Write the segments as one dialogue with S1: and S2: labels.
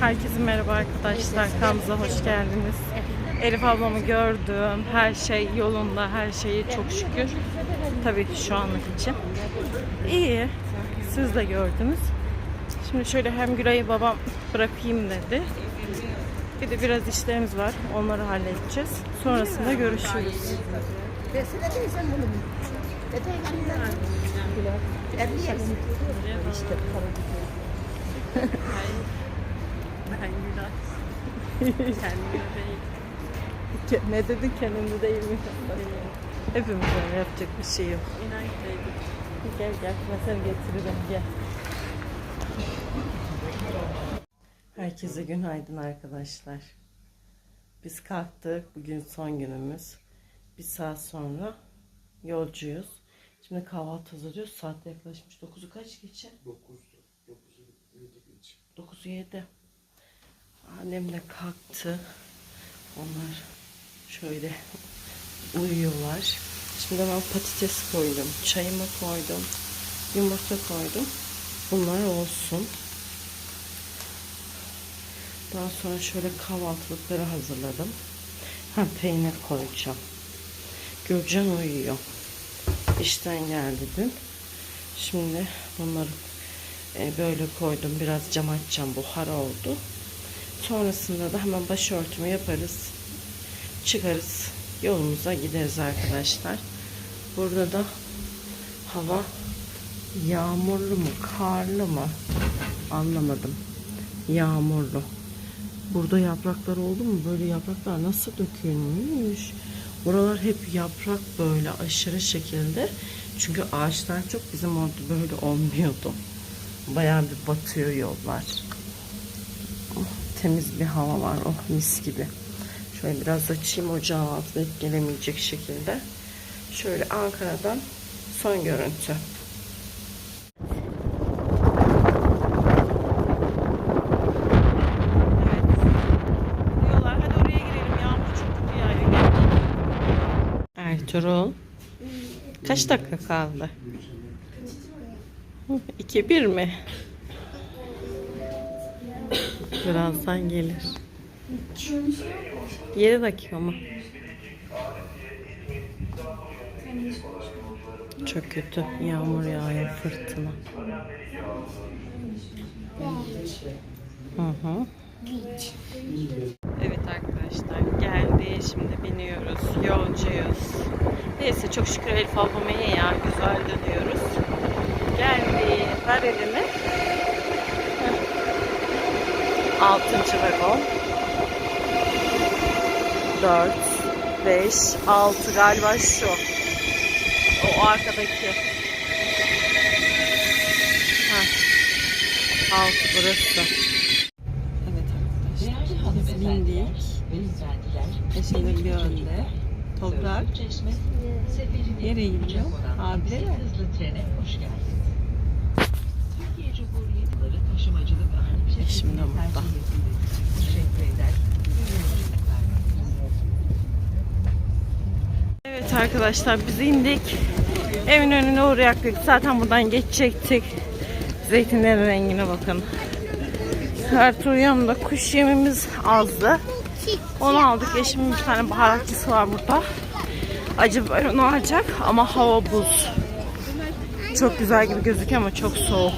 S1: Herkese merhaba arkadaşlar. Kanalımıza hoş geldiniz. Elif ablamı gördüm. Her şey yolunda, her şeyi çok şükür. Tabii ki şu anlık için. İyi. Siz de gördünüz. Şimdi şöyle hem Gülay'ı babam bırakayım dedi. Bir de biraz işlerimiz var. Onları halledeceğiz. Sonrasında görüşürüz. Kendime değil. Ne dedin kendinde değil mi? Hepimiz öyle yapacak bir şey yok. Gel gel ben seni getiririm gel. Herkese günaydın arkadaşlar. Biz kalktık. Bugün son günümüz. Bir saat sonra yolcuyuz. Şimdi kahvaltı hazırlıyoruz. Saat yaklaşmış. 9'u kaç geçe? 9'u 7. Annem de kalktı. Onlar şöyle uyuyorlar. Şimdi ben patates koydum. Çayımı koydum. Yumurta koydum. Bunlar olsun. Daha sonra şöyle kahvaltılıkları hazırladım. Ha peynir koyacağım. Gürcan uyuyor. İşten geldi dün. Şimdi bunları e, böyle koydum. Biraz cam açacağım. Buhar oldu. Sonrasında da hemen başörtümü yaparız. Çıkarız. Yolumuza gideriz arkadaşlar. Burada da hava yağmurlu mu, karlı mı? Anlamadım. Yağmurlu. Burada yapraklar oldu mu? Böyle yapraklar nasıl dökülmüş? Buralar hep yaprak böyle aşırı şekilde. Çünkü ağaçlar çok bizim orada böyle olmuyordu. Bayağı bir batıyor yollar. Temiz bir hava var. Oh mis gibi. Şöyle biraz açayım ocağın altına gelemeyecek şekilde. Şöyle Ankara'dan son görüntü. Ertuğrul. Kaç dakika kaldı? 2-1 mi? Birazdan gelir. 7 dakika mı? Çok kötü. Yağmur yağıyor, fırtına. Hı hı. Evet arkadaşlar geldi. Şimdi biniyoruz. Yolcuyuz. Neyse çok şükür Elif ablam iyi ya. Güzel dönüyoruz. Geldi. Ver elini. Altıncı vagon. Dört, beş, altı galiba şu. O arkadaki. Heh. Altı burası. Evet arkadaşlar. Biz bindik. Eşimde bir önde. Toprak. Nereye gidiyor? Abilere mi? Eşim de burada. Evet arkadaşlar biz indik. Evin önüne uğrayacaktık. Zaten buradan geçecektik. Zeytinlerin rengine bakın. Ertuğrul yanında kuş yemimiz azdı. Onu aldık. Eşimin bir tane baharatçısı var burada. Acı biber onu alacak ama hava buz. Çok güzel gibi gözüküyor ama çok soğuk.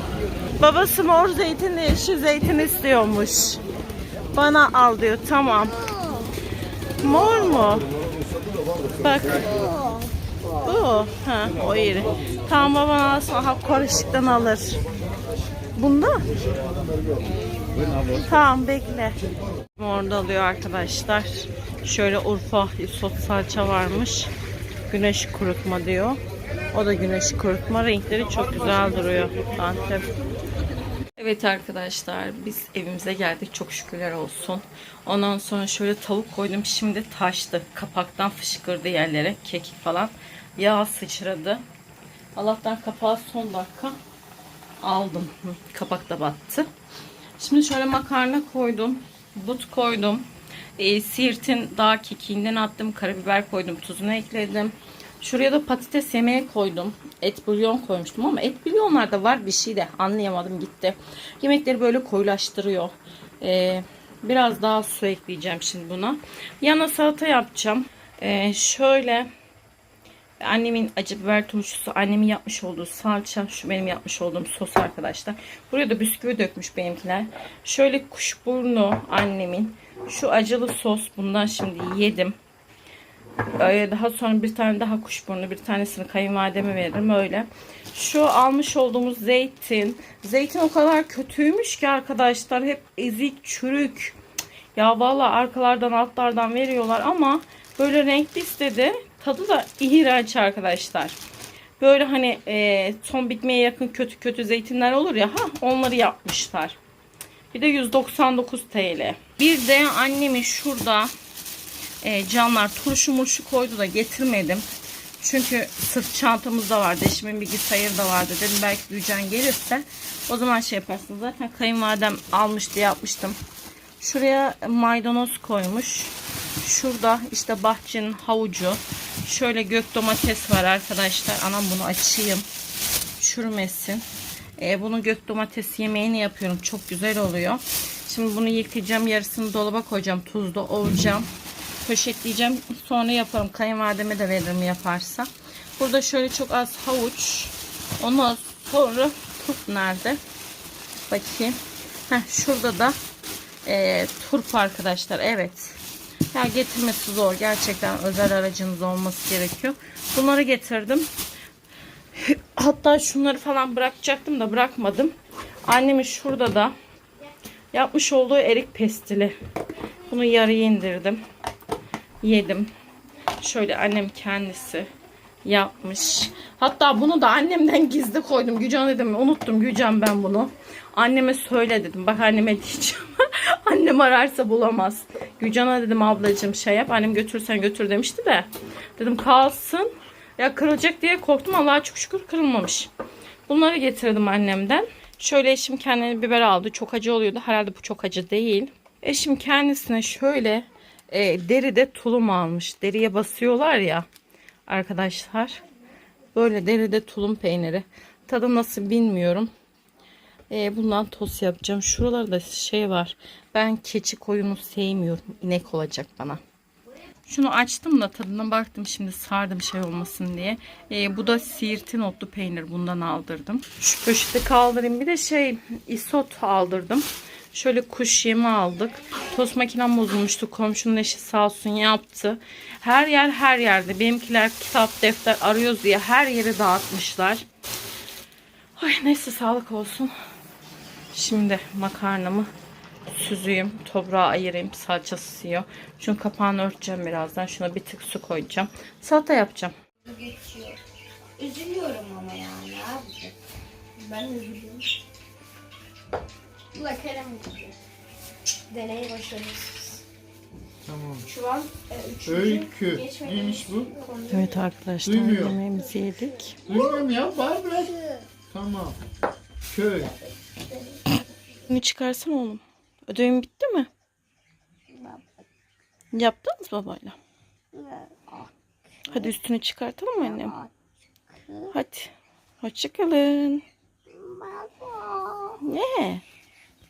S1: Babası mor zeytinle yeşil zeytin istiyormuş. Bana al diyor. Tamam. Mor mu? Bak. Bu. Ha, o iri. Tamam baban alsın. Ha, karışıktan alır. Bunda? Tamam bekle. Orada alıyor arkadaşlar. Şöyle Urfa isot salça varmış. Güneş kurutma diyor. O da güneş kurutma. Renkleri çok güzel duruyor. Antep. Evet arkadaşlar biz evimize geldik. Çok şükürler olsun. Ondan sonra şöyle tavuk koydum. Şimdi taştı. Kapaktan fışkırdı yerlere. Kekik falan. Yağ sıçradı. Allah'tan kapağı son dakika aldım. Kapak da battı. Şimdi şöyle makarna koydum. But koydum. E, Siirt'in dağ kekiğinden attım. Karabiber koydum. Tuzunu ekledim. Şuraya da patates yemeğe koydum. Et bulyon koymuştum ama et bulyonlarda var bir şey de anlayamadım gitti. Yemekleri böyle koyulaştırıyor. Ee, biraz daha su ekleyeceğim şimdi buna. Yana salata yapacağım. Ee, şöyle annemin acı biber turşusu, annemin yapmış olduğu salça, şu benim yapmış olduğum sos arkadaşlar. Buraya da bisküvi dökmüş benimkiler. Şöyle kuşburnu annemin. Şu acılı sos bundan şimdi yedim. Ee, Daha sonra bir tane daha kuşburnu, bir tanesini kayınvalideme veririm öyle. Şu almış olduğumuz zeytin. Zeytin o kadar kötüymüş ki arkadaşlar. Hep ezik, çürük. Ya valla arkalardan altlardan veriyorlar ama böyle renkli istedi. Tadı da iğrenç arkadaşlar. Böyle hani e, son bitmeye yakın kötü kötü zeytinler olur ya ha onları yapmışlar. Bir de 199 TL. Bir de annemin şurada e, canlar turşu murşu koydu da getirmedim. Çünkü sırt çantamızda vardı. Eşimin bilgisayarı da vardı. Dedim belki Gülcan gelirse o zaman şey yaparsınız. Zaten kayınvalidem almış diye yapmıştım. Şuraya maydanoz koymuş. Şurada işte bahçenin havucu. Şöyle gök domates var arkadaşlar. Anam bunu açayım. Çürümesin. E, bunu gök domates yemeğini yapıyorum. Çok güzel oluyor. Şimdi bunu yıkayacağım. Yarısını dolaba koyacağım. Tuzda ovacağım. Poşetleyeceğim. Sonra yaparım. Kayınvalideme de veririm yaparsa. Burada şöyle çok az havuç. Ondan sonra turp nerede? Bakayım. Heh, şurada da e, turp arkadaşlar. Evet. Ya getirmesi zor. Gerçekten özel aracınız olması gerekiyor. Bunları getirdim. Hatta şunları falan bırakacaktım da bırakmadım. Annemin şurada da yapmış olduğu erik pestili. Bunu yarıya indirdim. Yedim. Şöyle annem kendisi yapmış. Hatta bunu da annemden gizli koydum. Gücan dedim unuttum Gücan ben bunu. Anneme söyle dedim. Bak anneme diyeceğim. Annem ararsa bulamaz. Gücan'a dedim ablacığım şey yap. Annem götürsen götür demişti de. Dedim kalsın. Ya kırılacak diye korktum. Allah'a çok şükür kırılmamış. Bunları getirdim annemden. Şöyle eşim kendine biber aldı. Çok acı oluyordu. Herhalde bu çok acı değil. Eşim kendisine şöyle e, deride tulum almış. Deriye basıyorlar ya arkadaşlar. Böyle deride tulum peyniri. Tadı nasıl bilmiyorum. E, bundan tost yapacağım. Şuralarda şey var. Ben keçi koyunu sevmiyorum. İnek olacak bana. Şunu açtım da tadına baktım şimdi sardım şey olmasın diye. E, bu da siirtin otlu peynir bundan aldırdım. Şu poşeti kaldırayım. Bir de şey isot aldırdım. Şöyle kuş yemi aldık. Tost makinem bozulmuştu. Komşunun eşi sağ olsun yaptı. Her yer her yerde. Benimkiler kitap defter arıyoruz diye her yeri dağıtmışlar. Ay neyse sağlık olsun. Şimdi makarnamı süzeyim. Toprağa ayırayım. Salçası sıyıyor. Şunun kapağını örteceğim birazdan. Şuna bir tık su koyacağım. Salata yapacağım.
S2: geçiyor. Üzülüyorum ama yani abi. Ben üzülüyorum. Kerem gibi. Deney başarısız.
S3: Tamam.
S2: Şu an e, üçüncü
S3: Öykü.
S2: geçmedi.
S3: Neymiş bu?
S4: Evet arkadaşlar
S3: Duymuyor.
S4: yemeğimizi yedik.
S3: Duymuyorum ya. Bağır biraz. Tamam. Köy.
S4: Bunu çıkarsana oğlum. Ödevin bitti mi? Yaptınız babayla. Hadi üstünü çıkartalım mı annem? Hadi. Hoşçakalın. Ne?